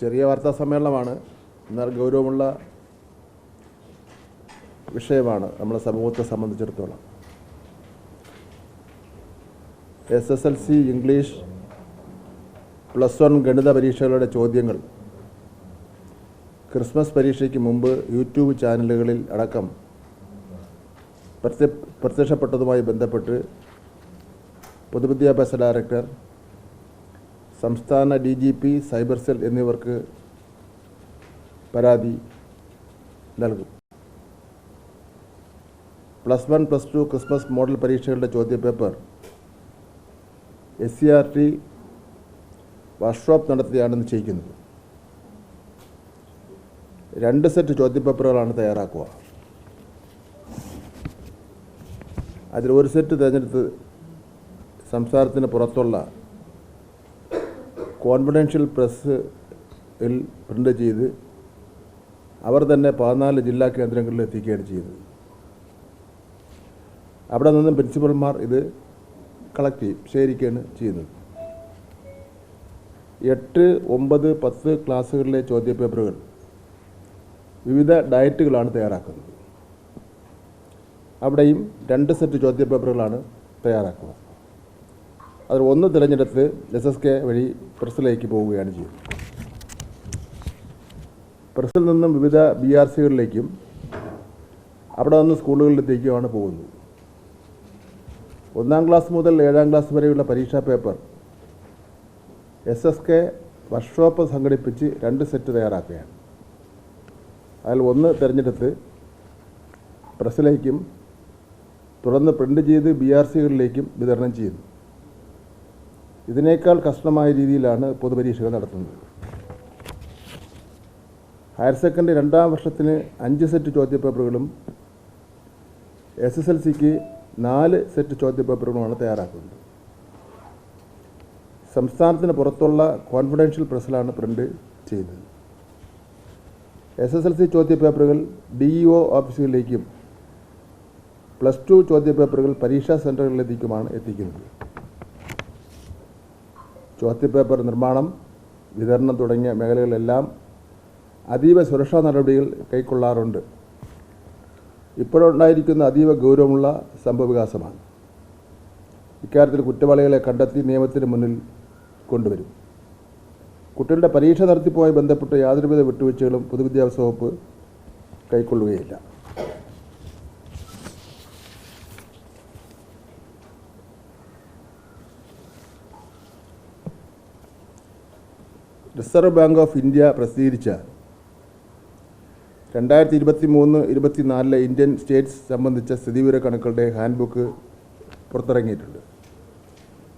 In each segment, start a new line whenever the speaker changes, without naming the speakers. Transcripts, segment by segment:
ചെറിയ വാർത്താ സമ്മേളനമാണ്. എന്നാൽ ഗൗരവമുള്ള വിഷയമാണ് നമ്മുടെ സമൂഹത്തെ സംബന്ധിച്ചിടത്തോളം. S S L C English plus one ഗണിത പരീക്ഷകളുടെ ചോദ്യങ്ങൾ. ക്രിസ്മസ് പരീക്ഷയ്ക്ക് മുമ്പ് യൂട്യൂബ് ചാനലുകളിൽ അടക്കം പ്രത്യ- പ്രത്യക്ഷപ്പെട്ടതുമായി ബന്ധപ്പെട്ട് പൊതുവിദ്യാഭ്യാസ ഡയറക്ടർ സംസ്ഥാന D G P cyber cell എന്നിവർക്ക് പരാതി നൽകും. Plus one plus two Christmas model പരീക്ഷകളുടെ ചോദ്യപേപ്പർ. S C R T workshop നടത്തിയാണ് നിശ്ചയിക്കുന്നത് രണ്ട് സെറ്റ് ചോദ്യപേപ്പറുകളാണ് തയ്യാറാക്കുക. അതിൽ ഒരു സെറ്റ് തിരഞ്ഞെടുത്ത് സംസ്ഥാനത്തിന് പുറത്തുള്ള കോൺഫിഡൻഷ്യൽ പ്രസ്സിൽ പ്രിന്റ് ചെയ്ത് അവർ തന്നെ പതിനാല് ജില്ലാ കേന്ദ്രങ്ങളിൽ എത്തിക്കുകയാണ് ചെയ്തത്. അവിടെ നിന്നും പ്രിൻസിപ്പൽമാർ ഇത് കളക്ട് ചെയ്യും ശേഖരിക്കുകയാണ് ചെയ്യുന്നത്. എട്ട് ഒമ്പത് പത്ത് ക്ലാസ്സുകളിലെ ചോദ്യപേപ്പറുകൾ വിവിധ ഡയറ്റുകളാണ് തയ്യാറാക്കുന്നത്. അവിടെയും രണ്ട് സെറ്റ് ചോദ്യപേപ്പറുകളാണ് തയ്യാറാക്കുക അതിൽ ഒന്ന് തിരഞ്ഞെടുത്ത് എസ് എസ് കെ വഴി പ്രസിലേക്ക് പോവുകയാണ് ചെയ്യും പ്രസിൽ നിന്നും വിവിധ ബി ആർ സികളിലേക്കും അവിടെ നിന്ന് സ്കൂളുകളിലെത്തേക്കുമാണ് പോകുന്നത്. ഒന്നാം ക്ലാസ് മുതൽ ഏഴാം ക്ലാസ് വരെയുള്ള പരീക്ഷാ paper S S K workshop സംഘടിപ്പിച്ച് രണ്ട് സെറ്റ് തയ്യാറാക്കുകയാണ്. അതിൽ ഒന്ന് തിരഞ്ഞെടുത്ത് പ്രസിലേക്കും തുടർന്ന് പ്രിന്റ് ചെയ്ത് ബി ആർ സികളിലേക്കും വിതരണം ചെയ്യുന്നു. ഇതിനേക്കാൾ കഷ്ടമായ രീതിയിലാണ് പൊതുപരീക്ഷകൾ നടത്തുന്നത്. ഹയർ സെക്കൻഡറി രണ്ടാം വർഷത്തിന് അഞ്ച് സെറ്റ് ചോദ്യപേപ്പറുകളും എസ് എസ് എൽ സിക്ക് നാല് സെറ്റ് ചോദ്യപേപ്പറുകളുമാണ് തയ്യാറാക്കുന്നത്. സംസ്ഥാനത്തിന് പുറത്തുള്ള കോൺഫിഡൻഷ്യൽ പ്രസ്സിലാണ് പ്രിന്റ് ചെയ്യുന്നത്. എസ് എസ് എൽ സി ചോദ്യപേപ്പറുകൾ ഡി ഇ ഒ ഓഫീസുകളിലേക്കും പ്ലസ് ടു ചോദ്യപേപ്പറുകൾ പരീക്ഷാ സെന്ററുകളിലേക്കുമാണ് എത്തിക്കുന്നത്. ചോദ്യപേപ്പർ നിർമ്മാണം വിതരണം തുടങ്ങിയ മേഖലകളിലെല്ലാം അതീവ സുരക്ഷാ നടപടികൾ കൈക്കൊള്ളാറുണ്ട്. ഇപ്പോഴുണ്ടായിരിക്കുന്ന അതീവ ഗൗരവമുള്ള സംഭവവികാസമാണ്. ഇക്കാര്യത്തിൽ കുറ്റവാളികളെ കണ്ടെത്തി നിയമത്തിന് മുന്നിൽ കൊണ്ടുവരും. കുട്ടികളുടെ പരീക്ഷ നടത്തിപ്പുമായി ബന്ധപ്പെട്ട് യാതൊരുവിധ വിട്ടുവീഴ്ചകളും പൊതുവിദ്യാഭ്യാസ വകുപ്പ് കൈക്കൊള്ളുകയില്ല. റിസർവ് ബാങ്ക് ഓഫ് ഇന്ത്യ പ്രസിദ്ധീകരിച്ച രണ്ടായിരത്തി ഇരുപത്തി മൂന്ന് ഇരുപത്തിനാലിലെ ഇന്ത്യൻ സ്റ്റേറ്റ്സ് സംബന്ധിച്ച സ്ഥിതിവിവര കണക്കുകളുടെ ഹാൻഡ് ബുക്ക് പുറത്തിറങ്ങിയിട്ടുണ്ട്.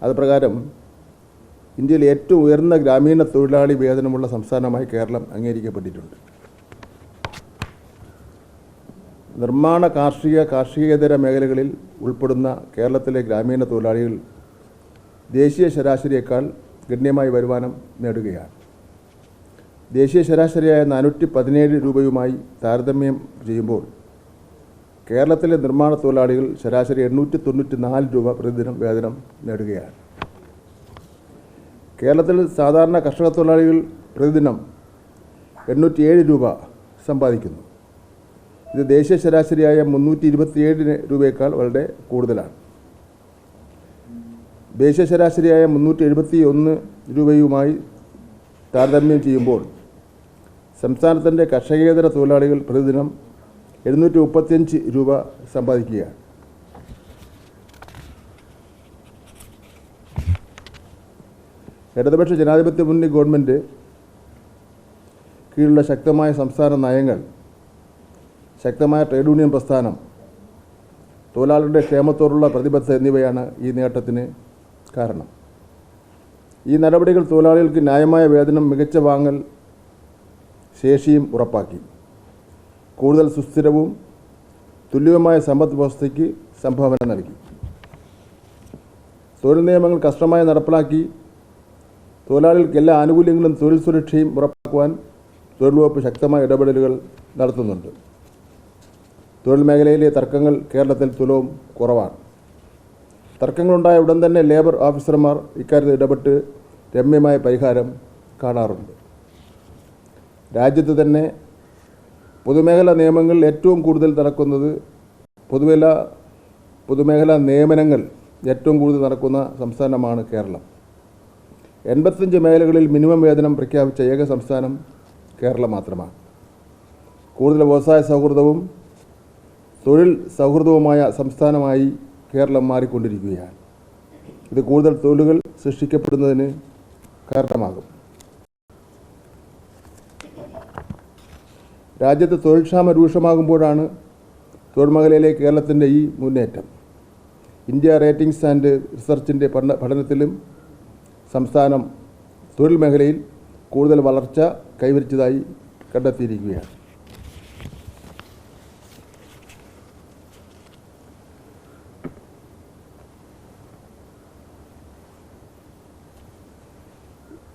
അത് പ്രകാരം ഇന്ത്യയിൽ ഏറ്റവും ഉയർന്ന ഗ്രാമീണ തൊഴിലാളി വേതനമുള്ള സംസ്ഥാനമായി കേരളം അംഗീകരിക്കപ്പെട്ടിട്ടുണ്ട്. നിർമ്മാണ കാർഷിക കാർഷികേതര മേഖലകളിൽ ഉൾപ്പെടുന്ന കേരളത്തിലെ ഗ്രാമീണ തൊഴിലാളികൾ ദേശീയ ശരാശരിയേക്കാൾ ഗണ്യമായി വരുമാനം നേടുകയാണ്. ദേശീയ ശരാശരിയായ നാനൂറ്റി പതിനേഴ് രൂപയുമായി താരതമ്യം ചെയ്യുമ്പോൾ കേരളത്തിലെ നിർമ്മാണ തൊഴിലാളികൾ ശരാശരി എണ്ണൂറ്റി തൊണ്ണൂറ്റി നാല് രൂപ പ്രതിദിനം വേതനം നേടുകയാണ്. കേരളത്തിൽ സാധാരണ കർഷക തൊഴിലാളികൾ പ്രതിദിനം എണ്ണൂറ്റിയേഴ് രൂപ സമ്പാദിക്കുന്നു. ഇത് ദേശീയ ശരാശരിയായ മുന്നൂറ്റി ഇരുപത്തിയേഴ് രൂപയേക്കാൾ വളരെ കൂടുതലാണ്. ദേശീയ ശരാശരിയായ മുന്നൂറ്റി എഴുപത്തി ഒന്ന് രൂപയുമായി താരതമ്യം ചെയ്യുമ്പോൾ സംസ്ഥാനത്തിന്റെ കർഷകേതര തൊഴിലാളികൾ പ്രതിദിനം എഴുന്നൂറ്റി മുപ്പത്തിയഞ്ച് രൂപ സമ്പാദിക്കുകയാണ്. ഇടതുപക്ഷ ജനാധിപത്യ മുന്നണി ഗവൺമെന്റ് കീഴിലുള്ള ശക്തമായ സംസ്ഥാന നയങ്ങൾ ശക്തമായ ട്രേഡ് യൂണിയൻ പ്രസ്ഥാനം തൊഴിലാളികളുടെ ക്ഷേമത്തോടുള്ള പ്രതിബദ്ധത എന്നിവയാണ് ഈ നേട്ടത്തിന് കാരണം. ഈ നടപടികൾ തൊഴിലാളികൾക്ക് ന്യായമായ വേതനം മികച്ച വാങ്ങൽ ശേഷിയും ഉറപ്പാക്കി. കൂടുതൽ സുസ്ഥിരവും തുല്യവുമായ സമ്പദ് വ്യവസ്ഥയ്ക്ക് സംഭാവന നൽകി. തൊഴിൽ നിയമങ്ങൾ കഷ്ടമായി നടപ്പിലാക്കി. തൊഴിലാളികൾക്ക് എല്ലാ ആനുകൂല്യങ്ങളും തൊഴിൽ സുരക്ഷയും ഉറപ്പാക്കുവാൻ തൊഴിൽ വകുപ്പ് ശക്തമായ ഇടപെടലുകൾ നടത്തുന്നുണ്ട്. തൊഴിൽ മേഖലയിലെ തർക്കങ്ങൾ കേരളത്തിൽ തുലവും കുറവാണ്. തർക്കങ്ങളുണ്ടായ ഉടൻ തന്നെ ലേബർ ഓഫീസർമാർ ഇക്കാര്യത്തിൽ ഇടപെട്ട് രമ്യമായ പരിഹാരം കാണാറുണ്ട്. രാജ്യത്ത് തന്നെ പൊതുമേഖലാ നിയമങ്ങൾ ഏറ്റവും കൂടുതൽ നടക്കുന്നത് പൊതുമേഖല പൊതുമേഖലാ നിയമനങ്ങൾ ഏറ്റവും കൂടുതൽ നടക്കുന്ന സംസ്ഥാനമാണ് കേരളം. എൺപത്തഞ്ച് മേഖലകളിൽ മിനിമം വേതനം പ്രഖ്യാപിച്ച ഏക സംസ്ഥാനം കേരളം മാത്രമാണ്. കൂടുതൽ വ്യവസായ സൗഹൃദവും തൊഴിൽ സൗഹൃദവുമായ സംസ്ഥാനമായി കേരളം മാറിക്കൊണ്ടിരിക്കുകയാണ്. ഇത് കൂടുതൽ തൊഴിലുകൾ സൃഷ്ടിക്കപ്പെടുന്നതിന് കാരണമാകും. രാജ്യത്ത് തൊഴിൽക്ഷാമ രൂക്ഷമാകുമ്പോഴാണ് തൊഴിൽ മേഖലയിലെ കേരളത്തിന്റെ ഈ മുന്നേറ്റം. ഇന്ത്യ റേറ്റിംഗ്സ് ആൻഡ് റിസർച്ചിന്റെ പഠന പഠനത്തിലും സംസ്ഥാനം തൊഴിൽ മേഖലയിൽ കൂടുതൽ വളർച്ച കൈവരിച്ചതായി കണ്ടെത്തിയിരിക്കുകയാണ്.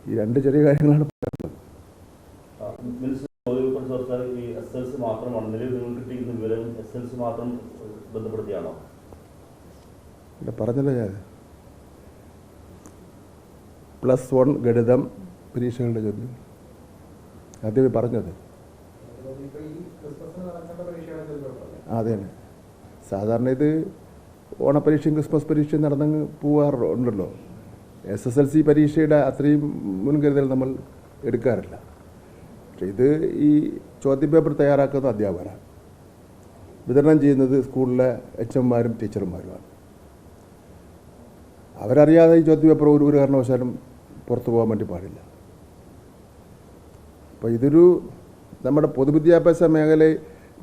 ഈ രണ്ട് ചെറിയ കാര്യങ്ങളാണ്
ആ, മിനിസ്റ്റർ ചോദ്യപ്പെട്ട സർക്കാർ ഈ എസ് എൽ സി മാത്രമാണ് നിലവിൽ നിങ്ങൾക്ക് കിട്ടിയിരുന്ന വിവരം എസ് എൽ സി മാത്രം ബന്ധപ്പെടുത്തിയാണോ?
ഇല്ല പറഞ്ഞല്ലോ ഞാൻ. പ്ലസ് വൺ ഗണിതം പരീക്ഷകളുടെ ചോദ്യം. ആദ്യമേ പറഞ്ഞത്. അതെ തന്നെ സാധാരണ ഇത് ഓണപരീക്ഷയും ക്രിസ്മസ് പരീക്ഷയും നടന്നങ്ങ് പോവാറുണ്ടല്ലോ. എസ് എസ് എൽ സി പരീക്ഷയുടെ അത്രയും മുൻകരുതൽ നമ്മൾ എടുക്കാറില്ല. പക്ഷേ ഇത് ഈ ചോദ്യപേപ്പർ തയ്യാറാക്കുന്ന അധ്യാപകരാണ്. വിതരണം ചെയ്യുന്നത് സ്കൂളിലെ എച്ച് എംമാരും ടീച്ചർമാരുമാണ്. അവരറിയാതെ ഈ ചോദ്യപേപ്പർ ഒരു ഒരു കാരണവശാലും പുറത്തു പോകാൻ വേണ്ടി പാടില്ല. അപ്പോൾ ഇതൊരു നമ്മുടെ പൊതുവിദ്യാഭ്യാസ മേഖല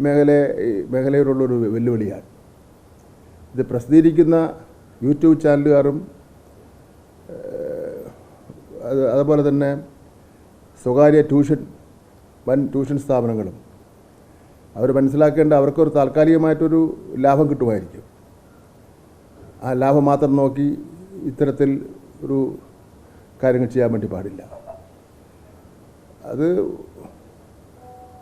മേഖല മേഖലയിലുള്ളൊരു വെല്ലുവിളിയാണ്. ഇത് പ്രസിദ്ധീകരിക്കുന്ന യൂട്യൂബ് ചാനലുകാരും അത് അതുപോലെ തന്നെ സ്വകാര്യ ട്യൂഷൻ വൻ ട്യൂഷൻ സ്ഥാപനങ്ങളും അവർ മനസ്സിലാക്കേണ്ട അവർക്കൊരു താൽക്കാലികമായിട്ടൊരു ലാഭം കിട്ടുമായിരിക്കും. ആ ലാഭം മാത്രം നോക്കി ഇത്തരത്തിൽ ഒരു കാര്യങ്ങൾ ചെയ്യാൻ വേണ്ടി പാടില്ല. അത്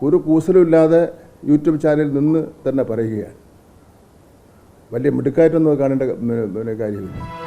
ഒരു കൂസലുമില്ലാതെ യൂട്യൂബ് ചാനലിൽ നിന്ന് തന്നെ പറയുകയാണ്. വലിയ മിടുക്കായിട്ടൊന്നും കാണേണ്ട കാര്യമില്ല.